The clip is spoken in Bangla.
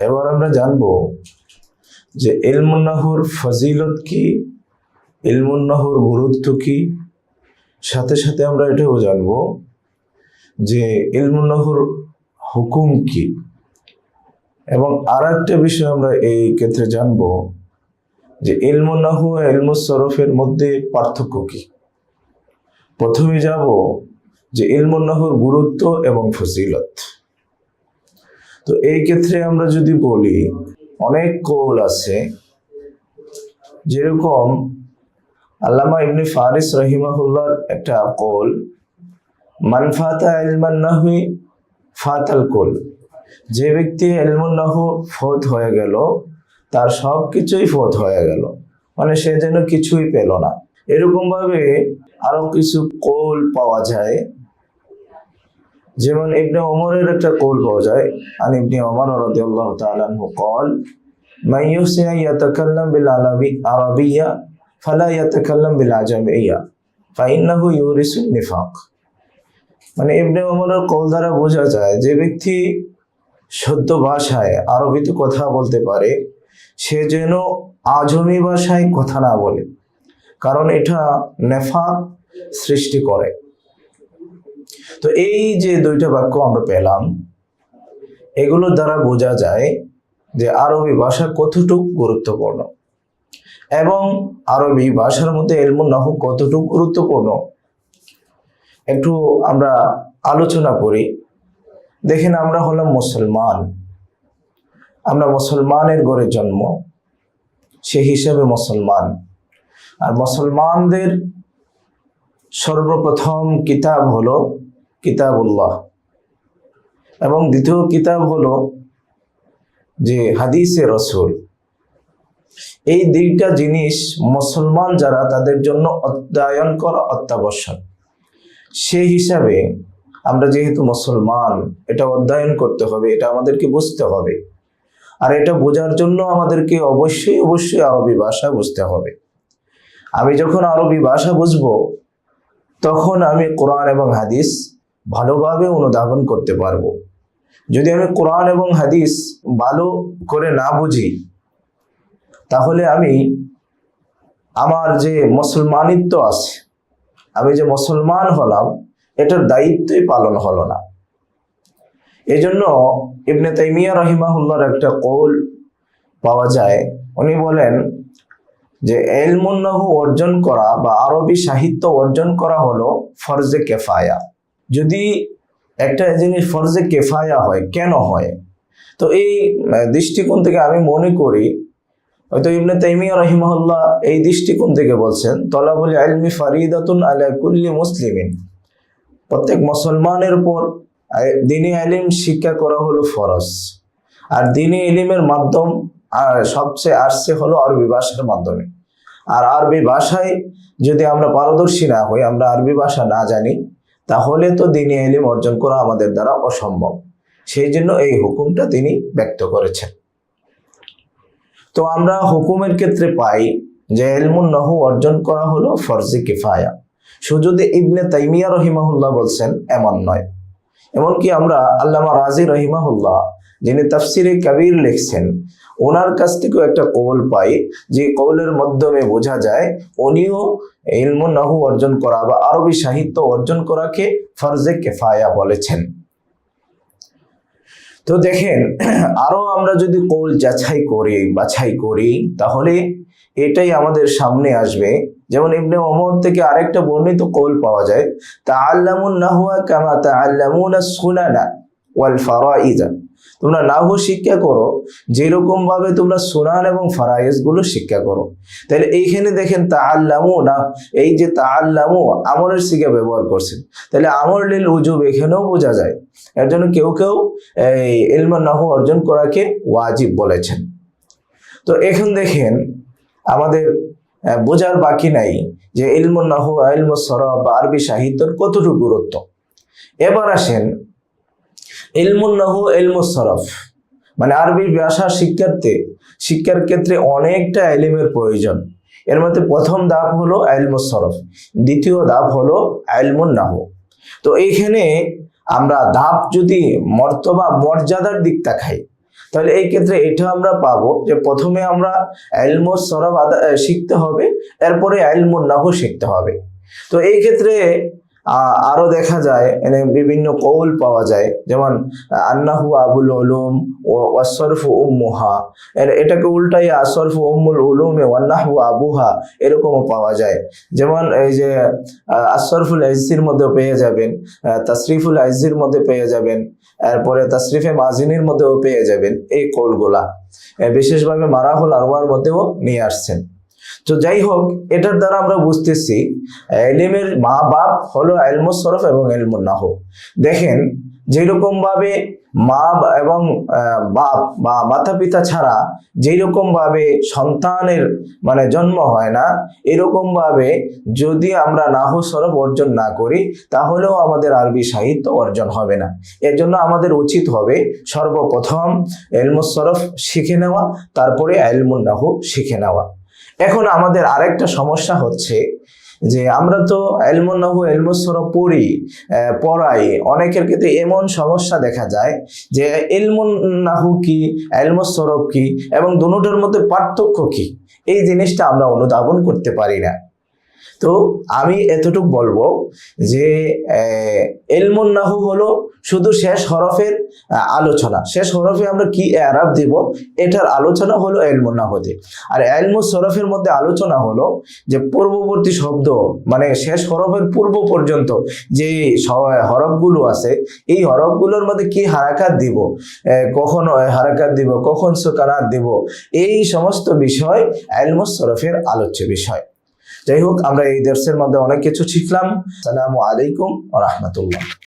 এবার আমরা জানব যে ইলমুন্নাহুর ফজিলত কি, ইলমুন্নাহুর গুরুত্ব কি? সাথে সাথে আমরা এটাও জানব যে ইলমুন্নাহুর হুকুম কি? এবং আর একটা বিষয় আমরা এই ক্ষেত্রে জানব যে ইলমুন্নাহু ইলমুসরফের মধ্যে পার্থক্য কি? প্রথমে যাব যে ইলমুন্নাহুর গুরুত্ব এবং ফজিলত। তো এই ক্ষেত্রে আমরা যদি বলি, অনেক কৌল আছে যেরকম আল্লামা ইবনে ফারিস রহিমাহুল্লার একটা কৌল মানফাতা ইলমান্নাহি ফাতাল কোল। যে ব্যক্তি ইলমুন্নাহু ফত হয়ে গেল, তার সব কিছুই ফত হয়ে গেল। মানে সে যেন কিছুই পেল না। এরকম ভাবে আরও কিছু কোল পাওয়া যায়। যেমন ইবনে ওমরের একটা কোল পাওয়া যায়। আন ইবনে ওমর রাদিয়াল্লাহু তাআলা আনহু কল মান ইউসিনা ইয়াতাকাল্লাম বিল আরবি আরাবিয়া, ফালা ইয়াতাকাল্লাম বিল আজামিয়া, ফাইন্নাহু ইউরিসু নিফাক। মানে ইবনে ওমরের কোল দ্বারা বোঝা যায় যে ব্যক্তি শুদ্ধ ভাষায় আরবিতে কথা বলতে পারে, সে যেন আজমি ভাষায় কথা না বলে। কারণ এটা নেফাক সৃষ্টি করে। তো এই যে দুইটা বাক্য আমরা পেলাম, এগুলোর দ্বারা বোঝা যায় যে আরবি ভাষা কতটুকু গুরুত্বপূর্ণ এবং আরবি ভাষার মধ্যে এলমুন নাহু কতটুকু গুরুত্বপূর্ণ। একটু আমরা আলোচনা করি। দেখেন, আমরা হলাম মুসলমান। আমরা মুসলমানের ঘরে জন্ম সে হিসাবে মুসলমান। আর মুসলমানদের সর্বপ্রথম কিতাব হলো কিতাবুল্লাহ। এবং দ্বিতীয় কিতাব হলো যে হাদিসে রসুল। এই দুইটা জিনিস মুসলমান যারা তাদের জন্য অধ্যয়ন করা অত্যাবশ্যক। সেই হিসাবে আমরা যেহেতু মুসলমান, এটা অধ্যয়ন করতে হবে, এটা আমাদেরকে বুঝতে হবে। আর এটা বোঝার জন্য আমাদেরকে অবশ্যই অবশ্যই আরবি ভাষা বুঝতে হবে। আমি যখন আরবি ভাষা বুঝব তখন আমি কোরআন এবং হাদিস ভালোভাবে অনুধাবন করতে পারব। যদি আমি কোরআন এবং হাদিস ভালো করে না বুঝি, তাহলে আমি আমার যে মুসলমানিত্ব আছে, আমি যে মুসলমান হলাম, এটার দায়িত্বই পালন হলো না। এই জন্য ইবনে তাইমিয়া রহিমাহুল্লার একটা কৌল পাওয়া যায়। উনি বলেন যে এলমুন্নাহু অর্জন করা বা আরবি সাহিত্য অর্জন করা হলো ফরজে কেফায়া। যদি একটা জিনিস ফরজে কেফায়া হয়, কেন হয়? তো এই দৃষ্টিকোণ থেকে আমি মনে করি, হয়তো ইবনে তাইমিয়া রহিমাহুল্লাহ এই দৃষ্টিকোণ থেকে বলছেন, তলাবুল আলমি ফারিদাতুন আলা কুল্লি মুসলিমিন। প্রত্যেক মুসলমানের উপর দিনী আলিম শিক্ষা করা হলো ফরজ। আর দিনী এলিমের মাধ্যম আর সবচেয়ে আসছে হলো আরবি ভাষার মাধ্যমে। আর আরবি ভাষায় যদি আমরা পারদর্শী না হই, আমরা আরবি ভাষা না জানি, তাহলে তো দিনী এলিম অর্জন করা আমাদের দ্বারা অসম্ভব। সেই জন্য এই হুকুমটা তিনি ব্যক্ত করেছেন। তো আমরা হুকুমের ক্ষেত্রে পাই যে এলমুন নহু অর্জন করা হলো ফরজি কিফায়া। শুধু যে ইবনে তাইমিয়া রহিমাহুল্লাহ বলছেন, এমন নয়। এমনকি আমরা আল্লামা রাজি রহিমাহুল্লাহ যিনি তাফসিরে কাবির লিখছেন, ওনার কাছ থেকেও একটা কবল পাই যে কৌলের মাধ্যমে বোঝা যায় উনিও ইলমুন নাহু অর্জন করা বা আরবি সাহিত্য অর্জন করাকে ফরজে কেফায়া বলেছেন। তো দেখেন, আরও আমরা যদি কৌল যাচাই করি, বাছাই করি, তাহলে এটাই আমাদের সামনে আসবে। যেমন ইবনে ওমর থেকে আরেকটা বর্ণিত কৌল পাওয়া যায় তা আল্লামুন নাহুয়া কামা তা আল্লামুন সুনানা ওয়াল ফারাইজা তোমরা নাহু শিক্ষা করো, যেরকম ভাবে তোমরা সুনান এবং ফারাইজগুলো শিক্ষা করো। তাহলে এইখানে দেখেন তা আল্লামু না এই যে তা আল্লামু আমরের শিক্ষা ব্যবহার করছেন। তাহলে আমর লীল উজুব এখানেও বোঝা যায়, এর জন্য কেউ কেউ এই ইলমা নাহু অর্জন করাকে ওয়াজিব বলেছেন। তো এখন দেখেন আমাদের বোঝার বাকি নাই যে ইলম নাহু ইলম সরব আরবি সাহিত্যের কতটুকু গুরুত্ব। এবার আসেন ইলমুন নাহু, ইলম সরফ। মানে আরবি ভাষা শিক্ষার্থে, শিক্ষার ক্ষেত্রে অনেকটা এলিমের প্রয়োজন। এর মধ্যে প্রথম ধাপ হলো আইলমুস সরফ, দ্বিতীয় ধাপ হলো আইলমুন নাহু। তো এইখানে আমরা ধাপ যদি মর্তবা, মর্যাদার দিক তাকাই তাহলে এই ক্ষেত্রে এটা আমরা পাবো যে প্রথমে আমরা আইলমুস সরফ শিখতে হবে, এরপরে আইলমুন নাহু শিখতে হবে। তো এই ক্ষেত্রে আরও দেখা যায় বিভিন্ন কৌল পাওয়া যায়। যেমন, আন্নাহু আবুল উলুম ওয়াসরফু উম্মুহা। এটাকে উল্টাই আসরফু উম্মুল উলুমে ওয়ান্নাহু আবুহা এরকমও পাওয়া যায়। যেমন, এই যে আসরফুল আইজির মধ্যে পেয়ে যাবেন তাসরিফুল আইজির মধ্যে পেয়ে যাবেন, এরপরে তাসরিফে মাজিনির মধ্যেও পেয়ে যাবেন এই কৌলগুলা। বিশেষভাবে মারাহুল আরওয়ার মধ্যেও নিয়ে আসছেন। তো যাই হোক, এটার দ্বারা আমরা বুঝতেছি, এলিমের মা বাপ হলো এলমুস সরফ এবং এলমুন নাহ। দেখেন যেরকম ভাবে মা এবং বাপ বা মাতা পিতা ছাড়া যেরকম ভাবে সন্তানের মানে জন্ম হয় না এরকম ভাবে যদি আমরা নাহু সরফ অর্জন না করি, তাহলেও আমাদের আরবি সাহিত্য অর্জন হবে না। এর জন্য আমাদের উচিত হবে সর্বপ্রথম এলমুস সরফ শিখে নেওয়া, তারপরে এলমুন নাহু শিখে নেওয়া। এখন আমাদের আরেকটা সমস্যা হচ্ছে যে আমরা তো এলমুন্নাহু এলমসর পড়ি পড়াই। অনেকের ক্ষেত্রে এমন সমস্যা দেখা যায় যে এলমুন্নাহু কি এলমসরব কি, এবং দুটোর মধ্যে পার্থক্য কি? এই জিনিসটা আমরা অনুধাবন করতে পারি না। তো আমি এতটুকু বলব যে এলমুন্নাহু হলো শুধু শেষ হরফের আলোচনা। শেষ হরফে আমরা কি এরাব দিব? এটার আলোচনা হলো এলমুন্নাহুতে। আর এলমু সরফের মধ্যে আলোচনা হলো যে, পূর্ববর্তী শব্দ মানে শেষ হরফের পূর্ব পর্যন্ত যে হরফগুলো আছে, এই হরফগুলোর মধ্যে কি হারাকাত দিব? কখন হারাকাত দিব? কখন সুকারাত দিব? এই সমস্ত বিষয় এলমু সরফের আলোচ্য বিষয়। যাই হোক আমরা এই দেশের মধ্যে অনেক কিছু শিখলাম। সালামু আলাইকুম রহমতুল্লাহ।